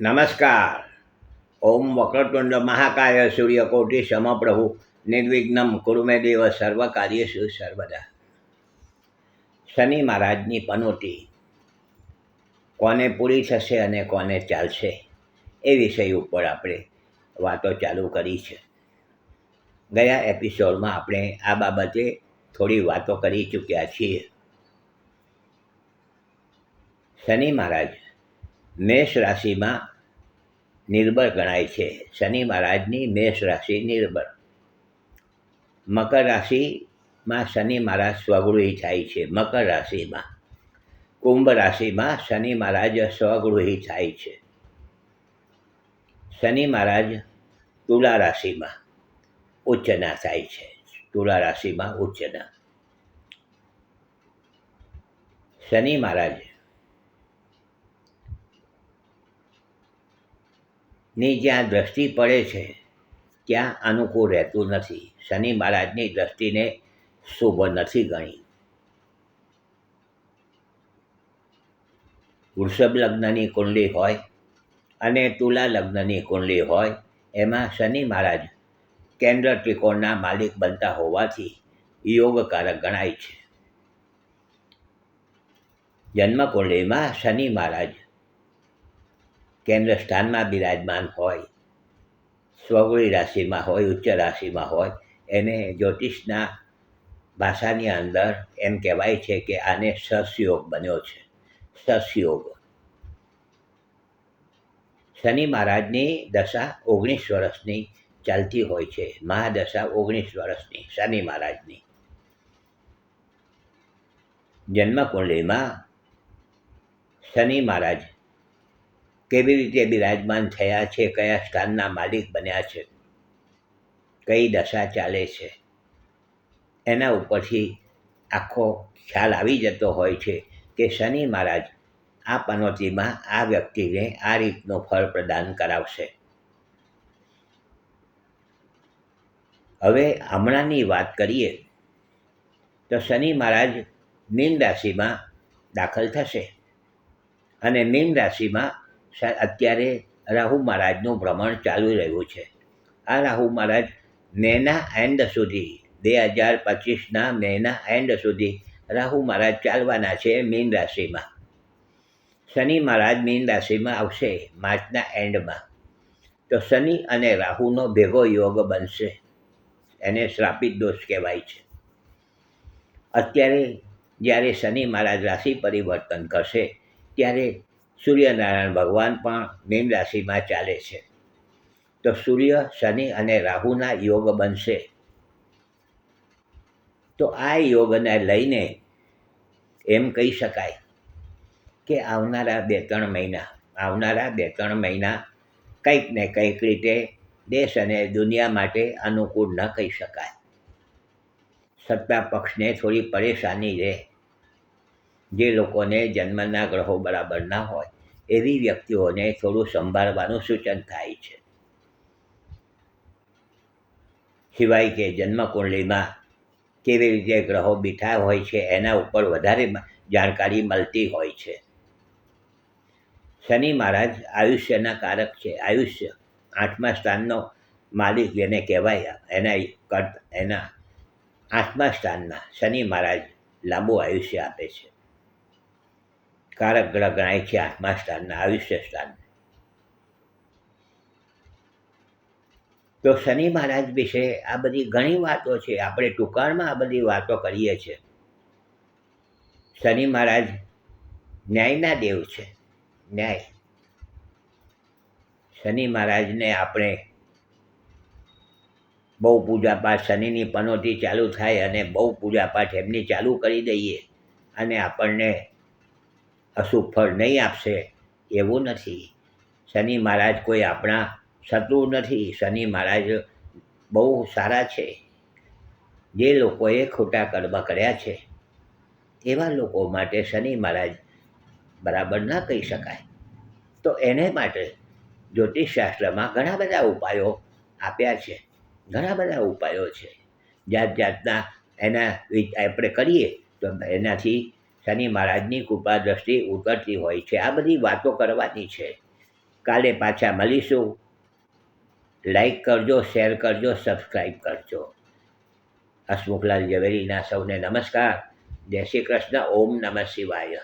નમસ્કાર. ઓમ વક્રતુંડ મહાકાય સૂર્યકોટિ સમપ્રભુ. નિર્વિઘ્નમ કુરુમે દેવ સર્વ કાર્યેષુ સર્વદા. શનિ મહારાજની પનોતી કોને પૂરી થશે અને કોને ચાલશે એ વિષય ઉપર આપણે વાતો ચાલુ કરી છે. ગયા એપિસોડમાં આપણે આ બાબતે થોડી વાતો કરી ચૂક્યા છીએ. શનિ મહારાજ મેષ રાશિમાં નિર્બળ ગણાય છે. શનિ મહારાજની મેષ રાશિ નિર્બળ. મકર રાશિમાં શનિ મહારાજ સ્વગૃહી થાય છે. મકર રાશિમાં. કુંભ રાશિમાં શનિ મહારાજ સ્વગૃહી થાય છે. શનિ મહારાજ તુલા રાશિમાં ઉચ્ચના થાય છે. તુલા રાશિમાં ઉચ્ચના શનિ મહારાજ ની જ્યાં દ્રષ્ટિ પડે છે, ત્યાં અનુકૂળ રહેતું નથી. શનિ મહારાજની દ્રષ્ટિને શુભ નથી ગણી. વૃષભ લગ્નની કુંડલી હોય અને તુલા લગ્નની કુંડલી હોય, એમાં શનિ મહારાજ કેન્દ્ર ત્રિકોણના માલિક બનતા હોવાથી યોગકારક ગણાય છે. જન્મકુંડલીમાં શનિ મહારાજ કેન્દ્ર સ્થાનમાં બિરાજમાન હોય, સ્વગુણી રાશિમાં હોય, ઉચ્ચ રાશિમાં હોય, એને જ્યોતિષના ભાષાની અંદર એમ કહેવાય છે કે આને સસયોગ બન્યો છે. સસયોગ શનિ મહારાજની દશા ઓગણીસ વર્ષની ચાલતી હોય છે. મહાદશા ઓગણીસ વર્ષની શનિ મહારાજની. જન્મકુંડલીમાં શનિ મહારાજ કેવી રીતે બિરાજમાન થયા છે, કયા સ્થાનના માલિક બન્યા છે, કઈ દશા ચાલે છે, એના ઉપરથી આખો ખ્યાલ આવી જતો હોય છે કે શનિ મહારાજ આ પનોતીમાં આ વ્યક્તિને આ રીતનું ફળ પ્રદાન કરાવશે. હવે હમણાંની વાત કરીએ તો શનિ મહારાજ મીન રાશિમાં દાખલ થશે અને મીન રાશિમાં અત્યારે રાહુ મહારાજનું ભ્રમણ ચાલુ રહ્યું છે. આ રાહુ મહારાજ મેના એન્ડ સુધી, બે હજાર પચીસના મેના એન્ડ સુધી રાહુ મહારાજ ચાલવાના છે મીન રાશિમાં. શનિ મહારાજ મીન રાશિમાં આવશે માર્ચના એન્ડમાં. તો શનિ અને રાહુનો ભેગો યોગ બનશે. એને શ્રાપિત દોષ કહેવાય છે. અત્યારે જ્યારે શનિ મહારાજ રાશિ પરિવર્તન કરશે, ત્યારે સૂર્યનારાયણ ભગવાન પણ મીન રાશિમાં ચાલે છે. તો સૂર્ય, શનિ અને રાહુના યોગ બનશે. તો આ યોગને લઈને એમ કહી શકાય કે આવનારા બે ત્રણ મહિના, આવનારા બે ત્રણ મહિના કંઈક ને કંઈક રીતે દેશ અને દુનિયા માટે અનુકૂળ ન કહી શકાય. સત્તા પક્ષને થોડી પરેશાની રહે. જે લોકોને જન્મના ગ્રહો બરાબર ના હોય, એવી વ્યક્તિઓને થોડું સંભાળવાનું સૂચન થાય છે. સિવાય કે જન્મકુંડલીમાં કેવી રીતે ગ્રહો બીઠા હોય છે, એના ઉપર વધારે જાણકારી મળતી હોય છે. શનિ મહારાજ આયુષ્યના કારક છે. આયુષ્ય આઠમા સ્થાનનો માલિક જેને કહેવાય એના કટ એના આઠમા સ્થાનના શનિ મહારાજ લાંબુ આયુષ્ય આપે છે. કારક ગ્રહ ગણાય છે આત્મા સ્થાનના, આયુષ્ય સ્થાન તો શનિ મહારાજ વિશે આ બધી ઘણી વાતો છે. આપણે ટૂંકાણમાં આ બધી વાતો કરીએ છીએ. શનિ મહારાજ ન્યાયના દેવ છે. ન્યાય. શનિ મહારાજને આપણે બહુ પૂજાપાઠ શનિની પનોતી ચાલુ થાય અને બહુ પૂજાપાઠ એમની ચાલુ કરી દઈએ અને આપણને અશુભ ફળ નહીં આપશે, એવું નથી. શનિ મહારાજ કોઈ આપણા શત્રુ નથી. શનિ મહારાજ બહુ સારા છે. જે લોકોએ ખોટા કર્મ કર્યા છે, એવા લોકો માટે શનિ મહારાજ બરાબર ન કહી શકાય. તો એને માટે જ્યોતિષશાસ્ત્રમાં ઘણા બધા ઉપાયો આપ્યા છે. ઘણા બધા ઉપાયો છે. જાત જાતના એના આપણે કરીએ તો એનાથી શનિ મહારાજની કૃપા દ્રષ્ટિ ઉતરતી હોય છે. આ બધી વાતો કરવાની છે. કાલે પાછા મળીશું. લાઈક કરજો શેર કરજો સબસ્ક્રાઈબ કરજો. હસમુખલાલ ઝવેરીના સૌને નમસ્કાર. જય શ્રી કૃષ્ણ. ઓમ નમઃ શિવાય.